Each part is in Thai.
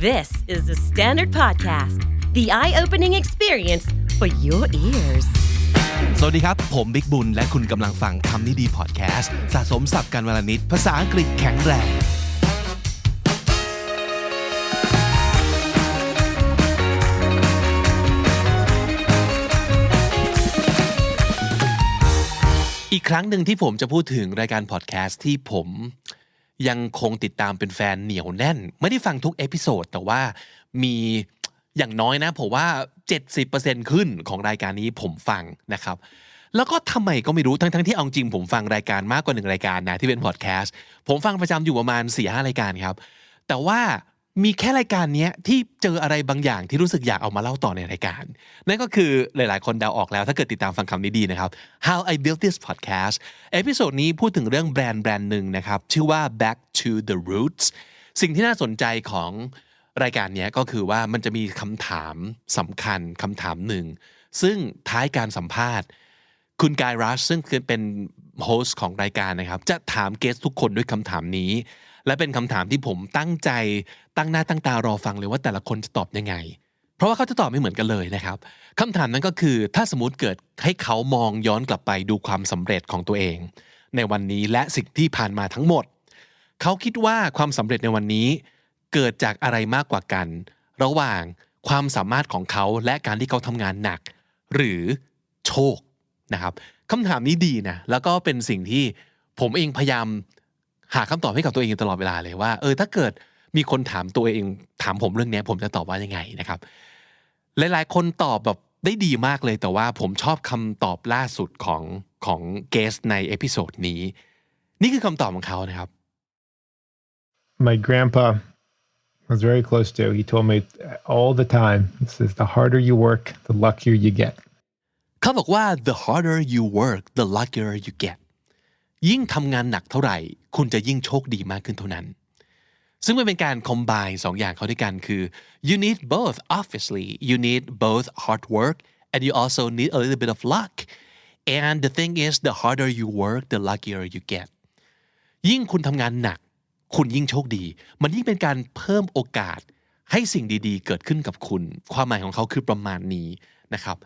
This is the Standard Podcast, the eye opening experience for your ears. สวัสดีครับ ผมบิ๊กบุญ และคุณกำลังฟังคำนี้ดีพอดแคสต์สะสมสับกันวลนิดภาษาอังกฤษแข็งแรง อีกครั้งหนึ่งที่ผมจะพูดถึงรายการพอดแคสต์ที่ผม ยังคงติดตามเป็นแฟนเหนียวแน่น ไม่ได้ฟังทุกเอพิโซดแต่ว่ามีอย่างน้อยนะผมว่า 70%ขึ้นของรายการนี้ผมฟังนะครับ แล้วก็ทำไมก็ไม่รู้ทั้งทั้งๆที่เอาจริงผมฟังรายการมากกว่าหนึ่งรายการนะที่เป็นพอดแคสต์ผมฟังประจำอยู่ประมาณ4ี่ห้ารายการครับ แต่ว่า มีแค่รายการนี้ที่เจออะไรบางอย่างที่รู้สึกอยากเอามาเล่าต่อในรายการ นั่นก็คือหลายๆ คนเดาออกแล้วถ้าเกิดติดตามฟังคำนี้ดีนะครับ How I Built This Podcast เอพิโซดนี้พูดถึงเรื่องแบรนด์แบรนด์หนึ่งนะครับ ชื่อว่า Back to the Roots สิ่งที่น่าสนใจของรายการนี้ก็คือว่ามันจะมีคำถามสำคัญคำถามหนึ่ง ซึ่งท้ายการสัมภาษณ์ คุณกายรัชซึ่งเป็นโฮสต์ของรายการนะครับ จะถามเกสทุกคนด้วยคำถามนี้ และเป็นคำถามที่ผมตั้งใจตั้งหน้าตั้งตารอฟังเลยว่าแต่ละคนจะตอบยังไง เพราะว่าเขาจะตอบไม่เหมือนกันเลยนะครับคำถามนั้นก็คือถ้าสมมติเกิดให้เขามองย้อนกลับไปดูความสำเร็จของตัวเอง ในวันนี้และสิ่งที่ผ่านมาทั้งหมด เขาคิดว่าความสำเร็จในวันนี้ เกิดจากอะไรมากกว่ากัน ระหว่างความสามารถของเขาและการที่เขาทำงานหนัก หรือโชคนะครับคำถามนี้ดีนะแล้วก็เป็นสิ่งที่ผมเองพยายาม หาคำตอบให้กับตัวเองอยู่ตลอดเวลาเลยว่า เออ ถ้าเกิดมีคนถามตัวเองถามผมเรื่องเนี้ยผมจะตอบว่ายังไงนะครับ หลายๆ คนตอบแบบได้ดีมากเลยแต่ว่าผมชอบคำตอบล่าสุดของของเกสในเอพิโซดนี้ นี่คือคำตอบของเขานะครับ my grandpa was very close to. He told me all the time. He says, "The harder you work, the luckier you get." เขาบอกว่า the harder you work the luckier you get ยิ่งทำงานหนักเท่าไหร่ คุณจะยิ่งโชคดีมากขึ้นเท่านั้น ซึ่งมันเป็นการ combine สองอย่างเข้าด้วยกันคือ you need both obviously you need both hard work and you also need a little bit of luck and the thing is the harder you work the luckier you get ยิ่งคุณทำงานหนัก คุณยิ่งโชคดี มันยิ่งเป็นการเพิ่มโอกาสให้สิ่งดีๆ เกิดขึ้นกับคุณ ความหมายของเขาคือประมาณนี้นะครับ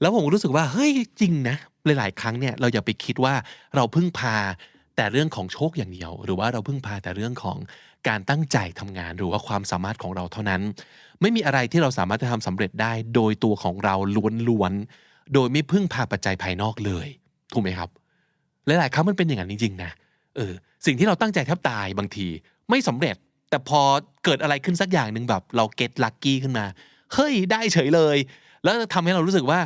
แล้วผมรู้สึกว่าเฮ้ยจริงนะหลาย ๆ ครั้งเนี่ยเราอย่าไปคิดว่าเราพึ่งพาแต่เรื่องของโชคอย่างเดียว หรือว่าเราพึ่งพาแต่เรื่องของการตั้งใจทำงานหรือว่าความสามารถของเราเท่านั้น ไม่มีอะไรที่เราสามารถจะทำสำเร็จได้ โดยตัวของเราล้วน ๆ โดยไม่พึ่งพาปัจจัยภายนอกเลย ถูกไหมครับ หลาย ๆ ครั้งมันเป็นอย่างนั้นจริง ๆ นะเออสิ่งที่เราตั้งใจแทบตายบางที ไม่สำเร็จ แต่พอเกิดอะไรขึ้นสักอย่างหนึ่งแบบ เราเก็ตลัคกี้ขึ้นมาเฮ้ยได้เฉยเลย แล้วทำให้เรารู้สึกว่า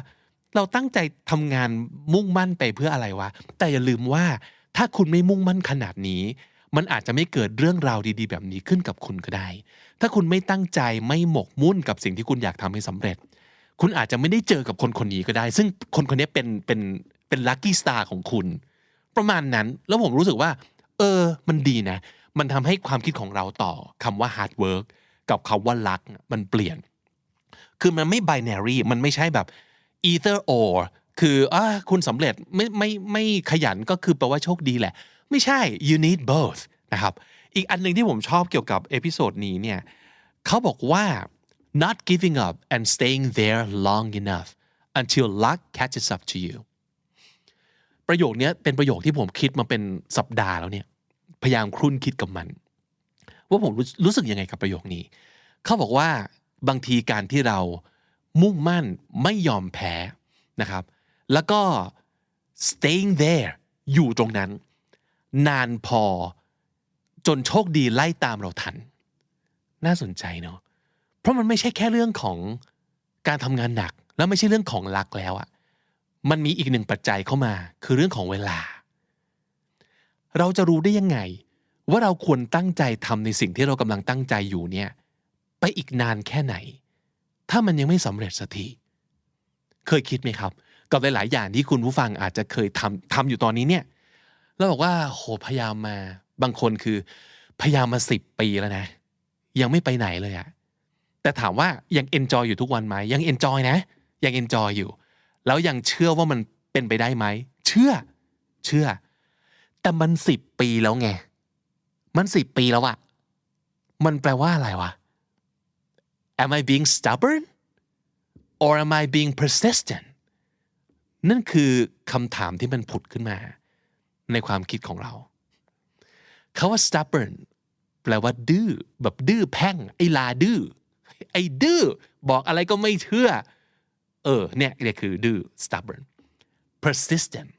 เราตั้งใจทำงานมุ่งมั่นไปเพื่ออะไรวะ แต่อย่าลืมว่าถ้าคุณไม่มุ่งมั่นขนาดนี้ มันอาจจะไม่เกิดเรื่องราวดีๆ แบบนี้ขึ้นกับคุณก็ได้ ถ้าคุณไม่ตั้งใจไม่หมกมุ่นกับสิ่งที่คุณอยากทำให้สำเร็จ คุณอาจจะไม่ได้เจอกับคนคนนี้ก็ได้ ซึ่งคนคนนี้เป็นเป็นเป็นลัคกี้สตาร์ของคุณ ประมาณนั้นแล้วผมรู้สึกว่า เออ มันดีนะ มันทำให้ความคิดของเราต่อคำว่า hard work กับคำว่า luck มันเปลี่ยน คือมันไม่ binary มันไม่ใช่แบบ either or คืออ่าคุณสำเร็จไม่ไม่ไม่ขยันก็คือแปลว่าโชคดีแหละ ไม่ใช่ you need both นะครับ อีกอันหนึ่งที่ผมชอบเกี่ยวกับเอพิโซดนี้เนี่ยเขาบอกว่า not giving up and staying there long enough until luck catches up to you ประโยคนี้เป็นประโยคที่ผมคิดมาเป็นสัปดาห์แล้วเนี่ย พยายามครุ่นคิดกับมัน ว่าผมรู้รู้สึกยังไงกับประโยคนี้ เขาบอกว่าบางทีการที่เรา มุ่งมั่นไม่ยอมแพ้นะครับ แล้วก็ staying there อยู่ตรงนั้น นานพอจนโชคดีไล่ตามเราทัน น่าสนใจเนาะเพราะมันไม่ใช่แค่เรื่องของการทำงานหนัก แล้วไม่ใช่เรื่องของลักแล้วอะมันมีอีกหนึ่งปัจจัยเข้ามาคือเรื่องของเวลา เราจะรู้ได้ยังไง ว่าเราควรตั้งใจทำในสิ่งที่เรากำลังตั้งใจอยู่เนี่ยไปอีกนานแค่ไหน ถ้ามันยังไม่สำเร็จสักทีเคยคิดไหมครับ กับหลาย ๆ อย่างที่คุณผู้ฟังอาจจะเคยทำทำอยู่ตอนนี้เนี่ยแล้วบอกว่าโหพยายามมาบางคนคือ พยายามมาสิบปีแล้วนะ ยังไม่ไปไหนเลยอะแต่ถามว่ายังเอนจอยอยู่ทุกวันไหมยังเอนจอยนะ ยังเอนจอยอยู่ แล้วยังเชื่อว่ามันเป็นไปได้ไหมเชื่อ เชื่อ แต่มันสิบปีแล้วไง มันสิบปีแล้วอะมันแปลว่าอะไรวะ am I being stubborn or am I being persistent นั่นคือคำถามที่มันผุดขึ้นมา ในความคิดของเราคาว่า stubborn แปลว่าดื้อแบบดื้อแพ่ง ไอ้ลาดื้อไอ้ดื้อบอกอะไรก็ไม่เชื่อ เออเนี่ยเนี่ยคือดื้อ stubborn persistent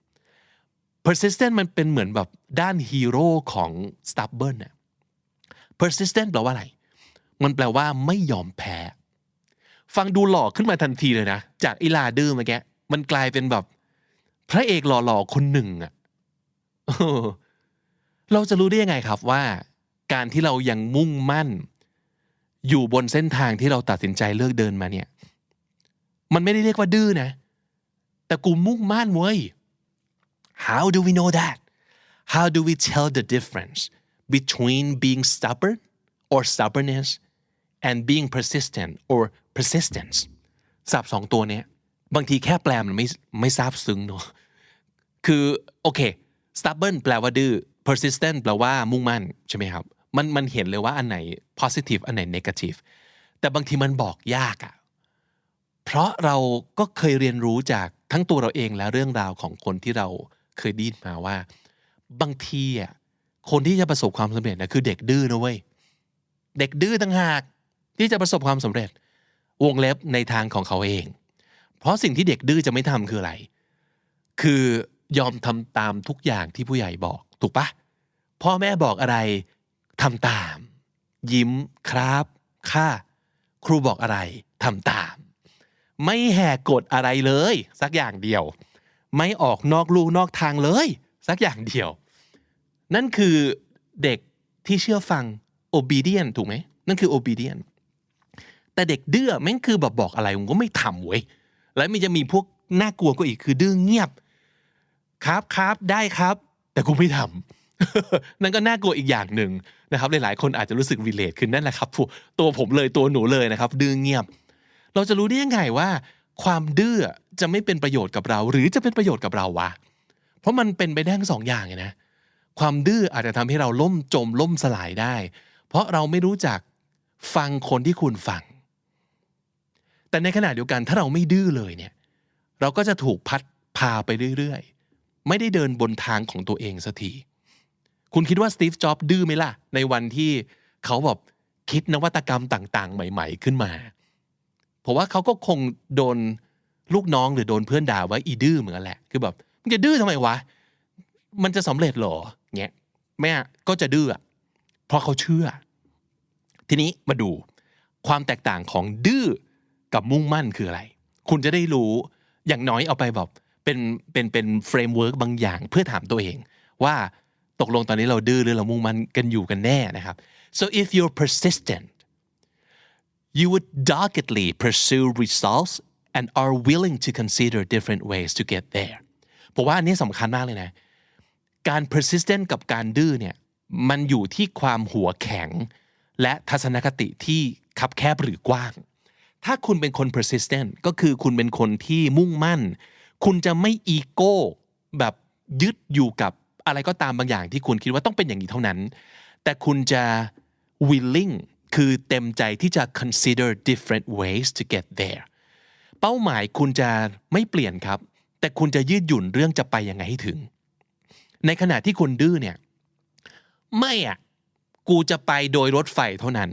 persistent มันเป็นเหมือนแบบด้านฮีโร่ของ stubborn น่ะ persistent แปลว่าอะไร มันแปลว่าไม่ยอมแพ้ ฟังดูหล่อขึ้นมาทันทีเลยนะ จากอีลาดื้อเมื่อกี้มันกลายเป็นแบบ พระเอกหล่อๆคนหนึ่งอะเราจะรู้ได้ยังไงครับว่า การที่เรายังมุ่งมั่น อยู่บนเส้นทางที่เราตัดสินใจเลือกเดินมาเนี่ย มันไม่ได้เรียกว่าดื้อนะ แต่กูมุ่งมั่นเว้ย How do we know that How do we tell the difference between being stubborn or stubbornness and being persistent or persistence ศัพท์สองตัวเนี้ยบางทีแค่แปลมันไม่ไม่ทราบซึ้งเนอะคือโอเค stubborn แปลว่าดื้อ persistent แปลว่ามุ่งมั่นใช่ไหมครับ มันมันเห็นเลยว่าอันไหน positive อันไหน negative แต่บางทีมันบอกยากอะเพราะเราก็เคยเรียนรู้จากทั้งตัวเราเองและเรื่องราวของคนที่เราเคยดยินมาว่า บางทีอะคนที่จะประสบความสำเร็จนะคือเด็กดื้อนะเว้ย เด็กดื้อต่างหาก ที่จะประสบความสำเร็จ วงเล็บในทางของเขาเอง เพราะสิ่งที่เด็กดื้อจะไม่ทำคืออะไร คือยอมทำตามทุกอย่างที่ผู้ใหญ่บอก ถูกปะพ่อแม่บอกอะไรทำตาม ยิ้มครับค่ะครูบอกอะไรทำตาม ไม่แหกกฎอะไรเลย สักอย่างเดียว ไม่ออกนอกลูกนอกทางเลย สักอย่างเดียว นั่นคือเด็กที่เชื่อฟัง obedient ถูกไหมนั่นคือ obedient แต่เด็กดื้อแม่งคือแบบบอกอะไรผมก็ไม่ทำเว้ยแล้วมันจะมีพวกน่ากลัวก็อีกคือดื้อเงียบ ครับครับได้ครับ แต่กูไม่ทำนั่นก็น่ากลัวอีกอย่างหนึ่งนะครับหลายๆคนอาจจะรู้สึก relate ขึ้นนั่นแหละครับตัวผมเลยตัวหนูเลยนะครับ ดื้อเงียบ เราจะรู้ได้ยังไงว่า ความดื้อจะไม่เป็นประโยชน์กับเรา หรือจะเป็นประโยชน์กับเราวะเพราะมันเป็นไปได้ทั้งสองอย่างไงนะความดื้ออาจจะทำให้เราล่มจมล่มสลายได้ เพราะเราไม่รู้จักฟังคนที่คุณฟัง แต่ในขณะเดียวกันถ้าเราไม่ดื้อเลยเนี่ยเราก็จะถูกพัดพาไปเรื่อยๆ ไม่ได้เดินบนทางของตัวเองสักที คุณคิดว่าสตีฟ จ็อบดื้อไหมล่ะ ในวันที่เขาแบบคิดนวัตกรรมต่างๆ ใหม่ ๆ ขึ้นมาเพราะว่าเขาก็คงโดนลูกน้องหรือโดนเพื่อนด่าว่าอีดื้อเหมือนกันแหละ คือแบบมึงจะดื้อทำไมวะ มันจะสำเร็จหรอเงี้ยแม่ก็จะดื้อ เพราะเขาเชื่อ ทีนี้มาดูความแตกต่างของดื้อ กับมุ่งมั่นคืออะไร คุณจะได้รู้อย่างน้อยเอาไปแบบเป็นเป็นเป็นเฟรมเวิร์กบางอย่างเพื่อถามตัวเองว่าตกลงตอนนี้เราดื้อหรือเรามุ่งมั่นกันอยู่กันแน่นะครับ so if you're persistent you would doggedly pursue results and are willing to consider different ways to get there ผมว่าอันนี้สำคัญมากเลยนะ การ persistent กับการดื้อเนี่ยมันอยู่ที่ความหัวแข็ง และทัศนคติที่คับแคบหรือกว้าง ถ้าคุณเป็นคน persistent ก็คือคุณเป็นคนที่มุ่งมั่น คุณจะไม่อีโก้แบบยึดอยู่กับอะไรก็ตามบางอย่างที่คุณคิดว่าต้องเป็นอย่างนี้เท่านั้น แต่คุณจะ willing คือเต็มใจที่จะ consider different ways to get there เป้าหมายคุณจะไม่เปลี่ยนครับ แต่คุณจะยืดหยุ่นเรื่องจะไปยังไงให้ถึง ในขณะที่คุณดื้อเนี่ย ไม่อะ กูจะไปโดยรถไฟเท่านั้น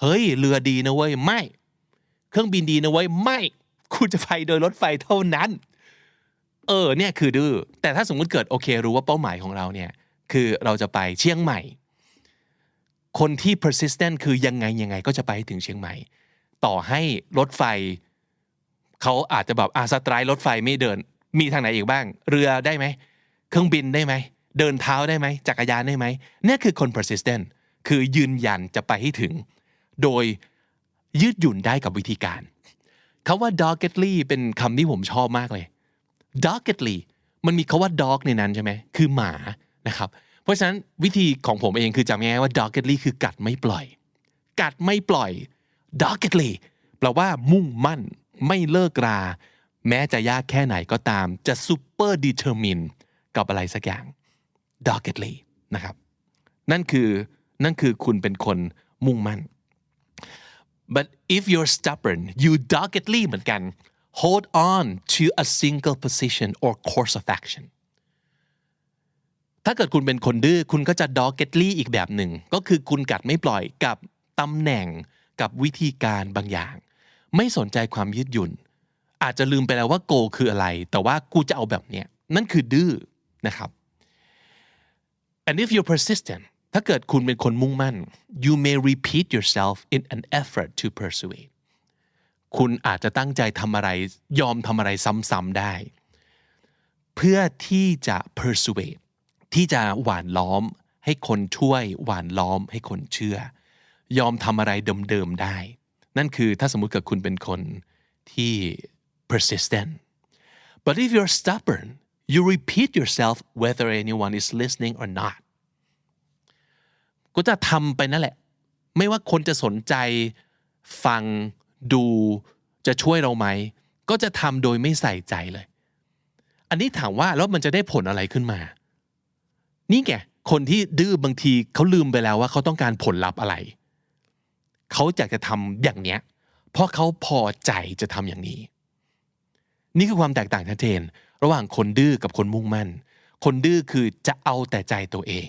เฮ้ย เรือดีนะเว้ย ไม่ เครื่องบินดีนะเว้ยไม่กูจะไปโดยรถไฟเท่านั้น เออเนี่ยคือดื้อแต่ถ้าสมมุติเกิดโอเค รู้ว่าเป้าหมายของเราเนี่ยคือเราจะไปเชียงใหม่ คนที่ persistent คือยังไงยังไงก็จะไปให้ถึงเชียงใหม่ ต่อให้รถไฟเขาอาจจะแบบอาสไตรายรถไฟไม่เดิน มีทางไหนอีกบ้าง เรือได้ไหมเครื่องบินได้ไหมเดินเท้าได้ไหมจักรยานได้ไหมเนี่ยคือคน persistent คือยืนยันจะไปให้ถึง โดย ยืดหยุ่นได้กับวิธีการคาว่า doggedly เป็นคำที่ผมชอบมากเลย doggedly มันมีคาว่า dog ในนั้นใช่ไหมคือหมานะครับ เพราะฉะนั้นวิธีของผมเองคือจำง่ายว่า doggedly คือกัดไม่ปล่อย กัดไม่ปล่อย doggedly แปลว่ามุ่งมั่น ไม่เลิกรา แม้จะยากแค่ไหนก็ตาม จะ super determine กับอะไรสักอย่าง doggedly นะครับ นั่นคือนั่นคือคุณเป็นคนมุ่งมั่น but if you're stubborn you doggedly เหมือนกัน hold on to a single position or course of action ถ้าเกิดคุณเป็นคนดื้อคุณก็จะ doggedly อีกแบบหนึ่ง ก็คือคุณกัดไม่ปล่อยกับตำแหน่งกับวิธีการบางอย่าง ไม่สนใจความยืดหยุ่น อาจจะลืมไปแล้วว่า goal คืออะไร แต่ว่ากูจะเอาแบบเนี้ยนั่นคือดื้อนะครับ and if you're persistent ถ้าเกิดคุณเป็นคนมุ่งมั่น you may repeat yourself in an effort to persuade คุณอาจจะตั้งใจทำอะไร ยอมทำอะไรซ้ำๆได้ เพื่อที่จะ persuade ที่จะหวานล้อมให้คนช่วย หวานล้อมให้คนเชื่อ ยอมทำอะไรเดิมๆได้ นั่นคือถ้าสมมุติเกิดคุณเป็นคนที่ persistent but if you're stubborn you repeat yourself whether anyone is listening or not ก็จะทำไปนั่นแหละ ไม่ว่าคนจะสนใจฟังดูจะช่วยเราไหม ก็จะทำโดยไม่ใส่ใจเลย อันนี้ถามว่าแล้วมันจะได้ผลอะไรขึ้นมา นี่แกคนที่ดื้อบางทีเขาลืมไปแล้วว่าเขาต้องการผลลัพธ์อะไร เขาอยากจะทำอย่างเนี้ย เพราะเขาพอใจจะทำอย่างนี้ นี่คือความแตกต่างชัดเจน ระหว่างคนดื้อกับคนมุ่งมั่น คนดื้อคือจะเอาแต่ใจตัวเอง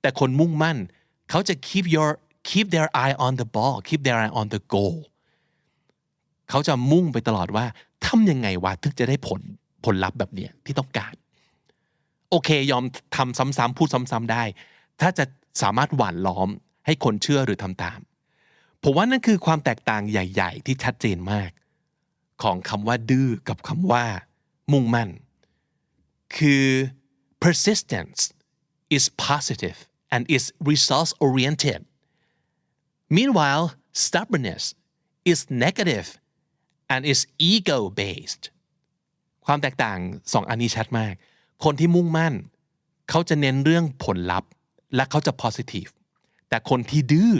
แต่คนมุ่งมั่น เขาจะ keep your keep their eye on the ball keep their eye on the goal เขาจะมุ่งไปตลอดว่าทำยังไงวะถึงจะได้ผลผลลัพธ์แบบเนี้ยที่ต้องการ โอเคยอมทำซ้ำๆพูดซ้ำๆได้ ถ้าจะสามารถหว่านล้อมให้คนเชื่อหรือทำตาม ผมว่านั่นคือความแตกต่างใหญ่ ๆ ที่ชัดเจนมาก ของคำว่าดื้อกับคำว่า มุ่งมั่น คือ persistence is positive and is results oriented meanwhile stubbornness is negative and is ego based ความแตกต่างสองอันนี้ชัดมาก คนที่มุ่งมั่น เขาจะเน้นเรื่องผลลัพธ์ และเขาจะ positive แต่คนที่ดื้อ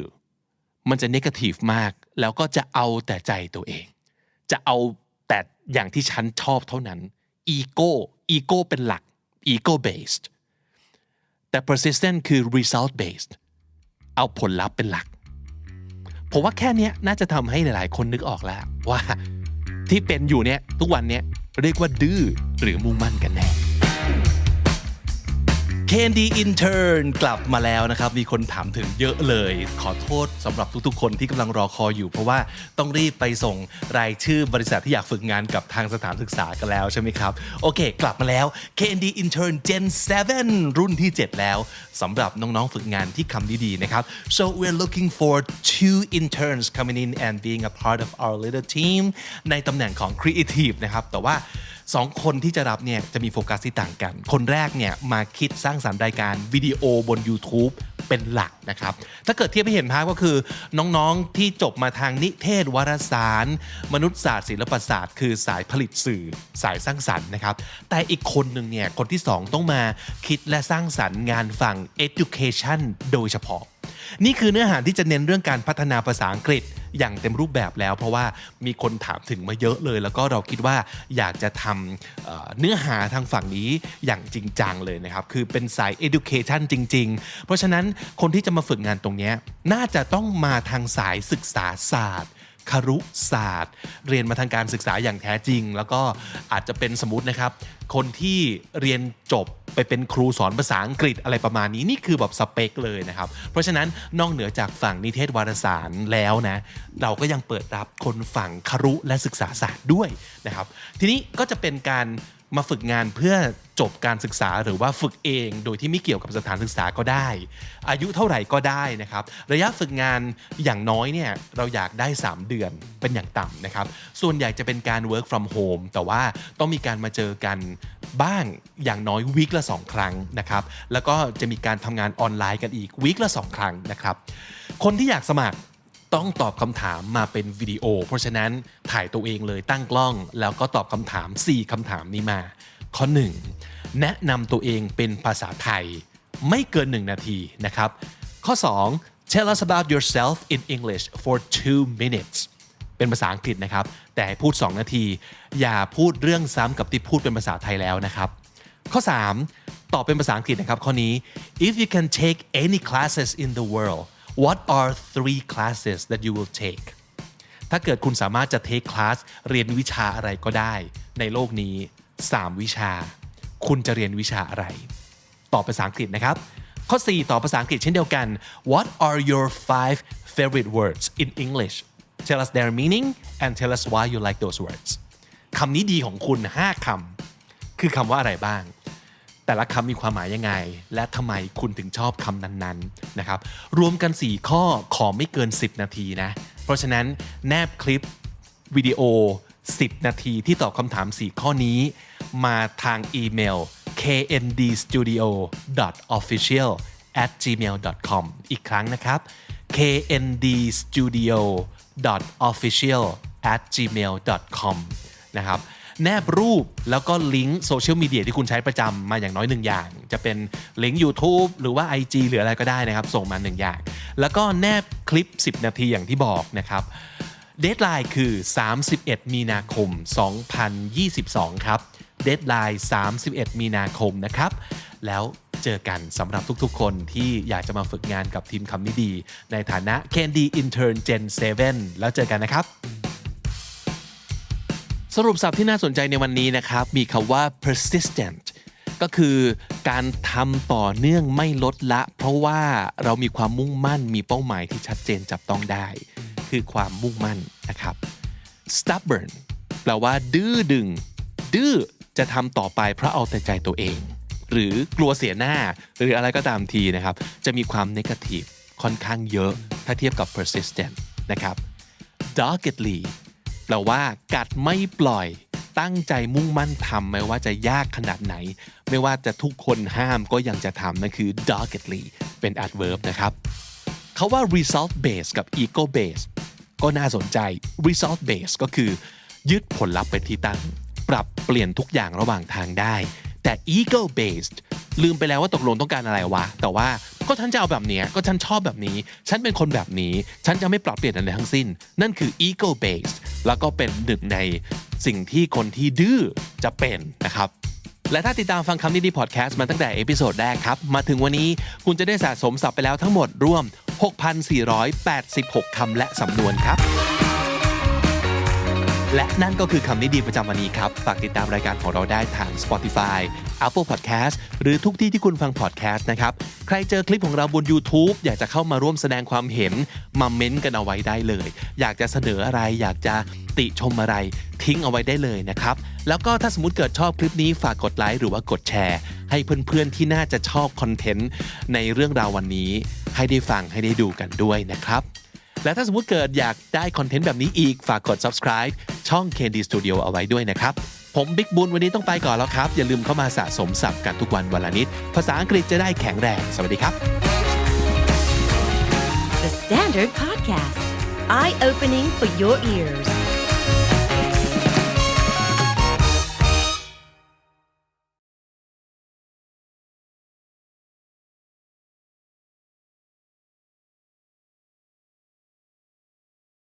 มันจะ negative มาก แล้วก็จะเอาแต่ใจตัวเอง จะเอาแต่อย่างที่ฉันชอบเท่านั้น ego ego เป็นหลัก ego based แต่ persistent คือ result based เอาผลลัพธ์เป็นหลัก ผมว่าแค่นี้น่าจะทำให้หลาย ๆ คนนึกออกแล้ว ว่าที่เป็นอยู่เนี่ยทุกวันเนี้ยเรียกว่าดื้อหรือมุ่งมั่นกันแน่ Candy Intern กลับมาแล้วนะครับ มีคนถามถึงเยอะเลย ขอโทษสำหรับทุกๆ คนที่กำลังรอคอยอยู่ เพราะว่าต้องรีบไปส่งรายชื่อบริษัทที่อยากฝึกงานกับทางสถานศึกษากันแล้วใช่ไหมครับ โอเค กลับมาแล้ว Candy Intern Gen 7 รุ่นที่ 7 แล้วสำหรับน้องๆ ฝึกงานที่คำดีๆ นะครับ so we're looking for two interns coming in and being a part of our little team ในตำแหน่งของ Creative นะครับ แต่ว่า สองคนที่จะรับเนี่ยจะมีโฟกัสที่ต่างกัน คนแรกเนี่ยมาคิดสร้างสรรค์รายการวิดีโอบน YouTube เป็นหลักนะครับ ถ้าเกิดเทียบให้เห็นภาพก็คือ น้องๆที่จบมาทางนิเทศวารสาร มนุษยศาสตร์ศิลปศาสตร์ คือสายผลิตสื่อสายสร้างสรรค์นะครับ แต่อีกคนหนึ่งเนี่ยคนที่สองต้องมาคิดและสร้างสรรค์งานฝั่ง education โดยเฉพาะ นี่คือเนื้อหาที่จะเน้นเรื่องการพัฒนาภาษาอังกฤษ อย่างเต็มรูปแบบแล้ว เพราะว่ามีคนถามถึงมาเยอะเลย แล้วก็เราคิดว่าอยากจะทำเเนื้อหาทางฝั่งนี้อย่างจริงจังเลยนะครับ คือเป็นสาย education จริง ๆ เพราะฉะนั้นคนที่จะมาฝึกงานตรงนี้น่าจะต้องมาทางสายศึกษาศาสตร์ครุศาสตร์ เรียนมาทางการศึกษาอย่างแท้จริง แล้วก็อาจจะเป็นสมมตินะครับ คนที่เรียนจบ ไปเป็นครูสอนภาษาอังกฤษอะไรประมาณนี้นี่คือแบบสเปคเลยนะครับ เพราะฉะนั้นนอกเหนือจากฝั่งนิเทศวารสารแล้วนะเราก็ยังเปิดรับคนฝั่งครุและศึกษาศาสตร์ด้วยนะครับ ทีนี้ก็จะเป็นการ มาฝึกงานเพื่อจบการศึกษาหรือว่าฝึกเอง โดยที่ไม่เกี่ยวกับสถานศึกษาก็ได้ อายุเท่าไหร่ก็ได้นะครับ ระยะฝึกงานอย่างน้อยเนี่ยเราอยากได้ 3 เดือนเป็นอย่างต่ำนะครับ ส่วนใหญ่จะเป็นการ work from home แต่ว่าต้องมีการมาเจอกันบ้างอย่างน้อยวีคละ 2 ครั้งนะครับ แล้วก็จะมีการทำงานออนไลน์กันอีกวีคละ 2 ครั้งนะครับ คนที่อยากสมัคร ต้องตอบคำถามมาเป็นวิดีโอ เพราะฉะนั้นถ่ายตัวเองเลยตั้งกล้อง แล้วก็ตอบคำถาม 4คำถามนี้มา ข้อ 1 แนะนำตัวเองเป็นภาษาไทย ไม่เกิน 1 นาทีนะครับ ข้อ 2 tell us about yourself in English for two minutes เป็นภาษาอังกฤษนะครับ แต่พูด 2 นาที อย่าพูดเรื่องซ้ำกับที่พูดเป็นภาษาไทยแล้วนะครับ ข้อ 3 ตอบเป็นภาษาอังกฤษนะครับข้อนี้ if you can take any classes in the world what are three classes that you will take ถ้าเกิดคุณสามารถจะเทคคลาสเรียนวิชาอะไรก็ได้ ในโลกนี้ 3 วิชา คุณจะเรียนวิชาอะไร ตอบภาษาอังกฤษนะครับ ข้อ 4 ตอบภาษาอังกฤษเช่นเดียวกัน What are your five favorite words in English Tell us their meaning and tell us why you like those words คำนี้ดีของคุณ 5คำคือคำว่าอะไรบ้าง แต่ละคำมีความหมายยังไง และทำไมคุณถึงชอบคำนั้นๆนะครับรวมกัน 4 ข้อขอไม่เกิน 10 นาทีนะเพราะฉะนั้นแนบคลิปวิดีโอ 10 นาทีที่ตอบคำถาม 4 ข้อนี้ มาทางอีเมล kndstudio.official at gmail.com อีกครั้งนะครับ kndstudio.official at gmail.com นะครับ แนบรูปแล้วก็ลิงก์โซเชียลมีเดียที่คุณใช้ประจำมาอย่างน้อยหนึ่งอย่าง จะเป็นลิงก์ YouTube หรือว่า IG หรืออะไรก็ได้นะครับ ส่งมาหนึ่งอย่าง แล้วก็แนบคลิป 10 นาทีอย่างที่บอกนะครับเดทไลน์คือ 31 มีนาคม 2022 ครับเดทไลน์ 31 มีนาคมนะครับ แล้วเจอกันสำหรับทุกๆ คนที่อยากจะมาฝึกงานกับทีมคำนี้ดี ในฐานะ Candy Intern Gen 7 แล้วเจอกันนะครับ สรุปศัพท์ที่น่าสนใจในวันนี้นะครับ มีคำว่า persistent ก็คือการทำต่อเนื่องไม่ลดละ เพราะว่าเรามีความมุ่งมั่นมีเป้าหมายที่ชัดเจนจับต้องได้ คือความมุ่งมั่นนะครับ stubborn แปลว่า ดื้อดึง ดื้อจะทำต่อไปเพราะเอาแต่ใจตัวเอง หรือกลัวเสียหน้า หรืออะไรก็ตามทีนะครับ จะมีความ negative ค่อนข้างเยอะ ถ้าเทียบกับ persistent นะครับ doggedly แปลว่ากัดไม่ปล่อย ตั้งใจมุ่งมั่นทำไม่ว่าจะยากขนาดไหน ไม่ว่าจะทุกคนห้ามก็ยังจะทำนั่นคือ doggedly เป็น adverb นะครับเขาว่า result based กับ ego based ก็น่าสนใจ result based ก็คือ ยึดผลลัพธ์เป็นที่ตั้ง ปรับเปลี่ยนทุกอย่างระหว่างทางได้ แต่ ego based ลืมไปแล้วว่าตกลงต้องการอะไรวะ แต่ว่า ก็ฉันจะเอาแบบเนี้ยก็ฉันชอบแบบนี้ ฉันเป็นคนแบบนี้ ฉันจะไม่ปรับเปลี่ยนอะไรทั้งสิ้น นั่นคือ ego based แล้วก็เป็นหนึ่งในสิ่งที่คนที่ดื้อจะเป็นนะครับและถ้าติดตามฟังคำนี้ดีพอดแคสต์มาตั้งแต่เอพิโซดแรกครับ มาถึงวันนี้คุณจะได้สะสมศัพท์ไปแล้วทั้งหมดรวม 6,486 คำและสำนวนครับ และนั่นก็คือคำนี้ดีประจำวันนี้ครับ ฝากติดตามรายการของเราได้ทาง Spotify Apple Podcast หรือทุกที่ที่คุณฟัง podcast นะครับ ใครเจอคลิปของเราบน YouTube อยากจะเข้ามาร่วมแสดงความเห็น มาเม้นต์กันเอาไว้ได้เลย อยากจะเสนออะไร อยากจะติชมอะไร ทิ้งเอาไว้ได้เลยนะครับ แล้วก็ถ้าสมมติเกิดชอบคลิปนี้ฝากกดไลค์หรือว่ากดแชร์ ให้เพื่อนๆที่น่าจะชอบคอนเทนต์ในเรื่องราววันนี้ ให้ได้ฟังให้ได้ดูกันด้วยนะครับและถ้าสมมติเกิดอยากได้คอนเทนต์แบบนี้อีก ฝากกด subscribe ช่อง Candy Studio เอาไว้ด้วยนะครับ ผมบิ๊กบุญวันนี้ต้องไปก่อนแล้วครับ อย่าลืมเข้ามาสะสมศัพท์กันทุกวันวันละนิด ภาษาอังกฤษจะได้แข็งแรง สวัสดีครับ The Standard Podcast, eye opening for your ears.